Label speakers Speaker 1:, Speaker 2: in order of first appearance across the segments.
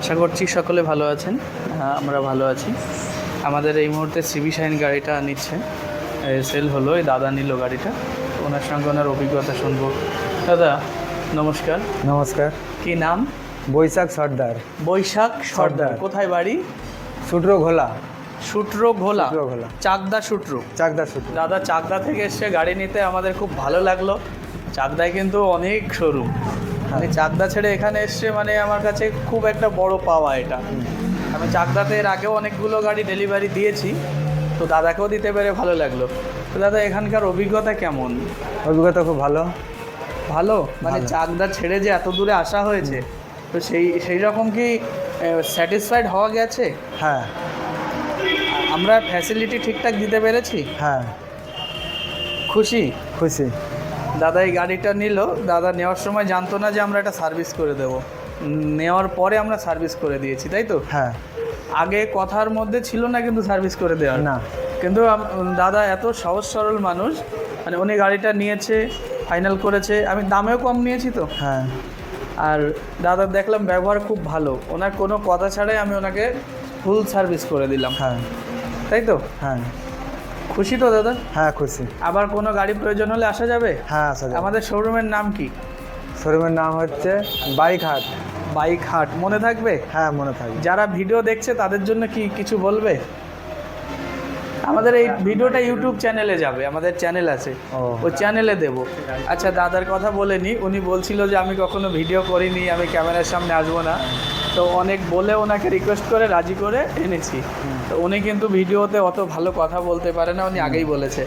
Speaker 1: আশা করছি সকলে ভালো আছেন। হ্যাঁ, আমরা ভালো আছি। আমাদের এই মুহূর্তে সিবি শাইন গাড়িটা নিচ্ছে। সেল হলো এই দাদা নিল গাড়িটা। ওনার সঙ্গে ওনার অভিজ্ঞতা শুনব। দাদা নমস্কার।
Speaker 2: নমস্কার।
Speaker 1: কি নাম?
Speaker 2: বৈশাখ সর্দার।
Speaker 1: বৈশাখ সর্দার। কোথায় বাড়ি?
Speaker 2: সুট্রো ঘোলা।
Speaker 1: সুট্রো ঘোলা। চাকদা সুট্রো।
Speaker 2: চাকদা সুট্রো।
Speaker 1: দাদা চাকদা থেকে এসছে গাড়ি নিতে আমাদের খুব ভালো লাগল। চাকদায় কিন্তু অনেক শোরুম। আমি চাকদা ছেড়ে এখানে এসছে মানে আমার কাছে খুব একটা বড় পাওয়া এটা। আমি চাকদাতে এর আগেও অনেকগুলো গাড়ি ডেলিভারি দিয়েছি তো দাদাকেও দিতে পেরে ভালো লাগল। তো দাদা এখানকার অভিজ্ঞতা কেমন?
Speaker 2: অভিজ্ঞতা খুব ভালো।
Speaker 1: ভালো? মানে। চাকদা ছেড়ে যে এত দূরে আসা হয়েছে তো সেই সেই রকম কি স্যাটিসফাইড হওয়া গেছে?
Speaker 2: হ্যাঁ।
Speaker 1: আমরা ফ্যাসিলিটি ঠিকঠাক দিতে পেরেছি?
Speaker 2: হ্যাঁ।
Speaker 1: খুশি?
Speaker 2: খুশি।
Speaker 1: দাদা এই গাড়িটা নিল দাদা নেওয়ার সময় জানতো না যে আমরা এটা সার্ভিস করে দেব। নেওয়ার পরে আমরা সার্ভিস করে দিয়েছি তাই তো?
Speaker 2: হ্যাঁ।
Speaker 1: আগে কথার মধ্যে ছিল না কিন্তু সার্ভিস করে দেওয়ার।
Speaker 2: না।
Speaker 1: কিন্তু দাদা এত সহজ সরল মানুষ মানে উনি গাড়িটা নিয়েছে ফাইনাল করেছে আমি দামেও কম নিয়েছি তো।
Speaker 2: হ্যাঁ।
Speaker 1: আর দাদা দেখলাম ব্যবহার খুব ভালো ওনার কোনো কথা ছাড়াই আমি ওনাকে ফুল সার্ভিস করে দিলাম।
Speaker 2: হ্যাঁ।
Speaker 1: তাই তো?
Speaker 2: হ্যাঁ।
Speaker 1: খুশি তো দাদা?
Speaker 2: হ্যাঁ খুশি।
Speaker 1: আবার কোনো গাড়ি প্রয়োজন হলে আসা যাবে?
Speaker 2: হ্যাঁ আসা যাবে।
Speaker 1: আমাদের শোরুমের নাম কি?
Speaker 2: শোরুমের নাম হচ্ছে বাইক হাট
Speaker 1: বাইক হাট মনে থাকবে?
Speaker 2: হ্যাঁ মনে থাকবে।
Speaker 1: যারা ভিডিও দেখছে তাদের জন্য কি কিছু বলবে? আমাদের এই ভিডিওটা ইউটিউব চ্যানেলে যাবে আমাদের চ্যানেল আছে।
Speaker 2: ও।
Speaker 1: চ্যানেলে দেব। আচ্ছা দাদার কথা বলেনি উনি বলছিল যে আমি কখনো ভিডিও করিনি আমি ক্যামেরার সামনে আসব না। তো অনেক বলে ওনাকে রিকোয়েস্ট করে রাজি করে এনেছি। তো উনি কিন্তু ভিডিওতে অত ভালো কথা বলতে পারে না উনি আগেই বলেছে।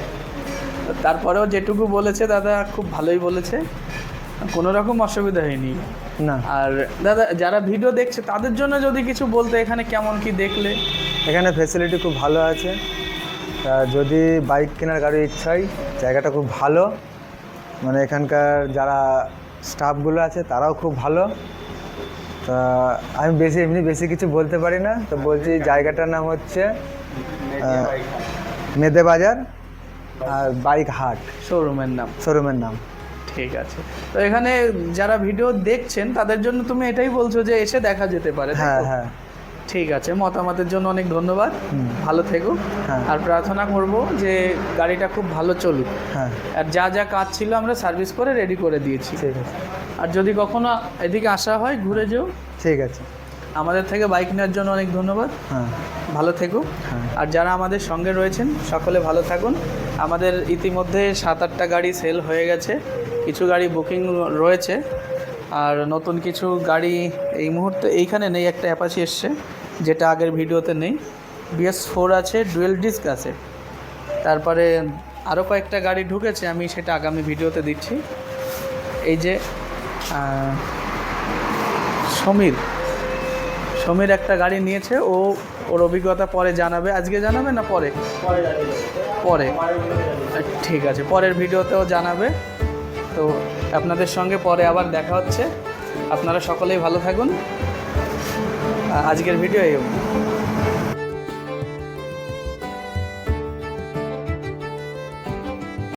Speaker 1: তো তারপরেও যেটুকু বলেছে দাদা খুব ভালোই বলেছে। কোনো রকম অসুবিধা হয়নি।
Speaker 2: না।
Speaker 1: আর দাদা যারা ভিডিও দেখছে তাদের জন্য যদি কিছু বলতে এখানে কেমন কি দেখলে?
Speaker 2: এখানে ফেসিলিটি খুব ভালো আছে। তা যদি বাইক কেনার গাড়ির ইচ্ছা হয় জায়গাটা খুব ভালো। মানে এখানকার যারা স্টাফগুলো আছে তারাও খুব ভালো। তা আমি বেশি এমনি বেশি কিছু বলতে পারি না। তো বলছি জায়গাটার নাম হচ্ছে মেদে বাজার আর বাইক হাট।
Speaker 1: শোরুমের নাম।
Speaker 2: শোরুমের নাম।
Speaker 1: ঠিক আছে। তো এখানে যারা ভিডিও দেখছেন তাদের জন্য তুমি এটাই বলছো যে এসে দেখা যেতে পারে
Speaker 2: হ্যাঁ হ্যাঁ।
Speaker 1: ঠিক আছে মতামতের জন্য অনেক ধন্যবাদ। ভালো থেকো।
Speaker 2: হ্যাঁ।
Speaker 1: আর প্রার্থনা করব যে গাড়িটা খুব ভালো চলুক।
Speaker 2: হ্যাঁ।
Speaker 1: আর যা যা কাজ ছিল আমরা সার্ভিস করে রেডি করে দিয়েছি।
Speaker 2: ঠিক আছে।
Speaker 1: আর যদি কখনো এদিকে আসা হয় ঘুরে যেও।
Speaker 2: ঠিক আছে।
Speaker 1: আমাদের থেকে বাইক নেওয়ার জন্য অনেক ধন্যবাদ।
Speaker 2: হ্যাঁ।
Speaker 1: ভালো থেকো।
Speaker 2: হ্যাঁ।
Speaker 1: আর যারা আমাদের সঙ্গে রয়েছেন সকলে ভালো থাকুন। আমাদের ইতিমধ্যে সাত আটটা গাড়ি সেল হয়ে গেছে। কিছু গাড়ি বুকিং রয়েছে। আর নতুন কিছু গাড়ি এই মুহূর্তে এইখানে নেই একটা অ্যাপাচি এসছে যেটা আগের ভিডিওতে নেই। বিএস ফোর আছে ডুয়েল ডিস্ক আছে। তারপরে আরও কয়েকটা গাড়ি ঢুকেছে আমি সেটা আগামী ভিডিওতে দিচ্ছি। এই যে সমীর। সমীর একটা গাড়ি নিয়েছে ও ওর অভিজ্ঞতা পরে জানাবে। আজকে জানাবে না পরে? পরে ঠিক আছে পরের ভিডিওতেও জানাবে। তো আপনাদের সঙ্গে পরে আবার দেখা হচ্ছে। আপনারা সকলেই ভালো থাকুন। আজকের ভিডিও এই।